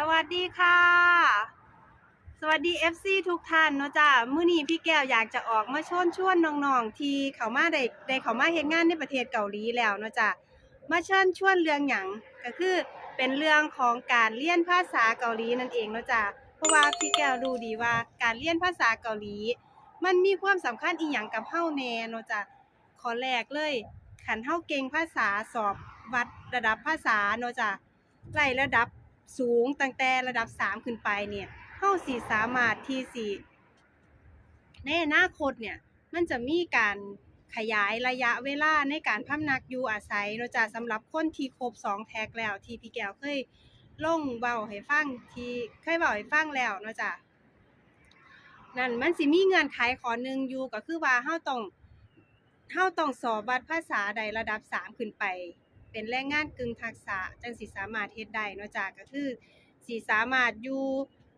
สวัสดีค่ะ สวัสดี FC ทุกท่านเนาะจ้ามื้อนี้พี่แก้วอยากจะออกมาชวนชวนน้องๆ ที่เขามาได้ได้เขามาเฮ็ดงานในประเทศเกาหลีแล้วเนาะจ้ามาเชิญชวนเรื่องหยังก็คือเป็นเรื่องของการเรียนภาษาเกาหลีนั่นเองเนาะจ้าเพราะว่าพี่แก้วรู้ดีว่าการเรียนภาษาเกาหลี มันมีความสำคัญอีหยังกับเฮาแน่เนาะจ้าข้อแรกเลยคันเฮาเก่งภาษาสอบวัดระดับภาษาเนาะจ้าไล่ระดับ สูงตั้งแต่ระดับ 3 ขึ้นไปเนี่ยเฮาสิสามารถที่สิในอนาคตเนี่ยมันจะมีการขยายระยะเวลาในการพำนักอยู่อาศัยเนาะจ้ะสำหรับคนที่ครบ2แท็กแล้วที่พี่แก้วเคยลงเว้าให้ฟังที่เคยเว้าให้ฟังแล้วเนาะจ้ะนั่นมันสิมีเงื่อนไขข้อหนึงอยู่ก็คือว่าเฮาต้องเฮาต้องสอบวัดภาษาใดระดับ 3 ขึ้นไป เป็นแรงงานกึ่งทักษะจังสิสามารถเฮ็ดได้เนาะจ้ะก็คือสิสามารถอยู่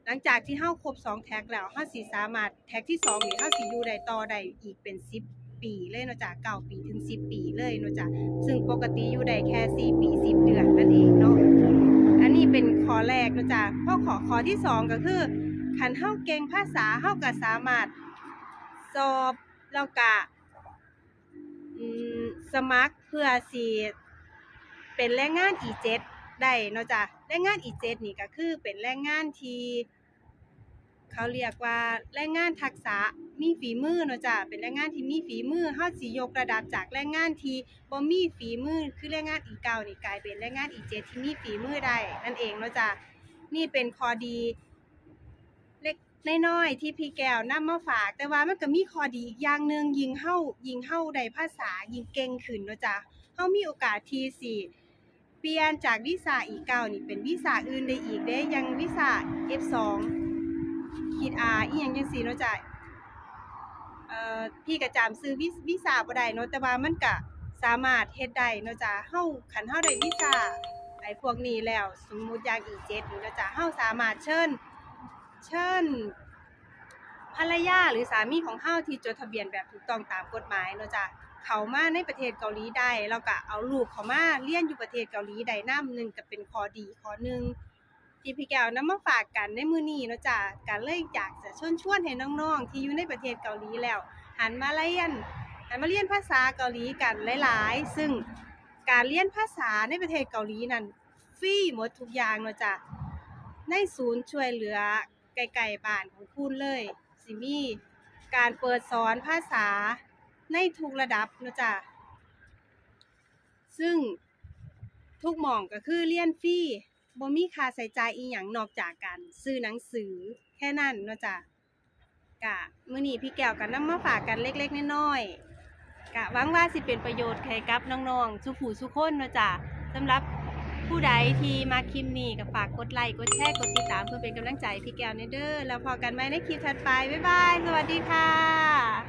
หลังจากที่เฮาครบ2แท็กแล้วเฮาสิสามารถแท็กที่2นี่เฮาสิอยู่ได้ต่อได้อีกเป็น 10 ปีเลยเนาะจ้ะ9ปีถึง 10 ปีเลยเนาะจ้ะซึ่งปกติอยู่ได้แค่4ปี 10 เดือนนั่นเองเนาะอันนี้เป็นข้อแรกเนาะจ้ะพอขอข้อที่สองก็คือคันเฮาเก่งภาษาเฮาก็สามารถสอบแล้วก็สมัครเพื่อสิ เป็นแรงงาน E7 ได้เนาะจ้ะแรงงาน E7 นี่ก็คือเป็นแรงงานที่เขาเรียกว่าแรงงานทักษะมีฝีมือเนาะจ้ะเป็นแรงงานที่มีฝีมือเฮาสิยกระดับจากแรงงานที่บ่มีฝีมือคือแรงงาน E9 นี่กลายเป็นแรงงาน E7 ที่มีฝีมือได้นั่นเองเนาะจ้ะนี่เป็นข้อดีเล็กน้อยๆที่พี่แก้วนำมาฝาก แต่ว่ามันก็มีข้อดีอีกอย่างหนึงยิงเฮายิงเฮาได้ภาษายิงเก่งขึ้นเนาะจ้ะเฮามีโอกาสที่สิ เปลี่ยนจากวีซ่านี่เป็นวีซ่าอื่นได้อีกเด้ยังวีซ่า F2 ขีด R อีหยังจังซี่เนาะจ้ะเอ่อพี่ก็จำซื้อวีวีซ่าบ่ได้เนาะแต่ว่ามันก็สามารถเฮ็ดได้เนาะจ้ะเฮาคันเฮาได้วีซ่าไอ้พวกนี้แล้ว สมมุติอย่าง E7 นี่เนาะจ้ะเฮาสามารถเชิญเชิญภรรยาหรือสามีของเฮาที่จดทะเบียนแบบถูกต้องตามกฎหมายเนาะจ้ะ เขามาในประเทศเกาหลีได้แล้วก็เอาลูกเขามาเรียนอยู่ประเทศเกาหลีได้นำหนึ่งก็เป็นข้อดีข้อหนึ่งที่พี่แก้วนำมาฝากกันในมือนี้เนาะจ้ะการเลยอยากจะชวนชวนให้น้องๆ ที่อยู่ในประเทศเกาหลีแล้ว หันมาเรียนหันมาเรียนภาษาเกาหลีกันหลายๆ ซึ่งการเรียนภาษาในประเทศเกาหลีนั้นฟรีหมดทุกอย่างเนาะจ้ะในศูนย์ช่วยเหลือไกลๆบ้านของคุณเลยสิมีการเปิดสอนภาษา ในทุกระดับนะจ้ะซึ่งทุกหม่องก็คือเรียนฟรีบ่มีค่าใช้จ่ายอีหยังนอกจากการซื้อหนังสือแค่นั้นนะจ้ะกะมื้อนี้พี่แก้วก็นำมาฝากกันเล็กๆน้อยๆกะหวังว่าสิเป็นประโยชน์ให้กับน้องๆสุผู้สุคนนะจ้ะสำหรับผู้ใดที่มาคลิปนี้ก็ฝากกดไลค์กดแชร์กดติดตามเพื่อเป็นกำลังใจพี่แก้วในเด้อแล้วพอกันใหมในคลิปถัดไป บ๊ายบาย สวัสดีค่ะ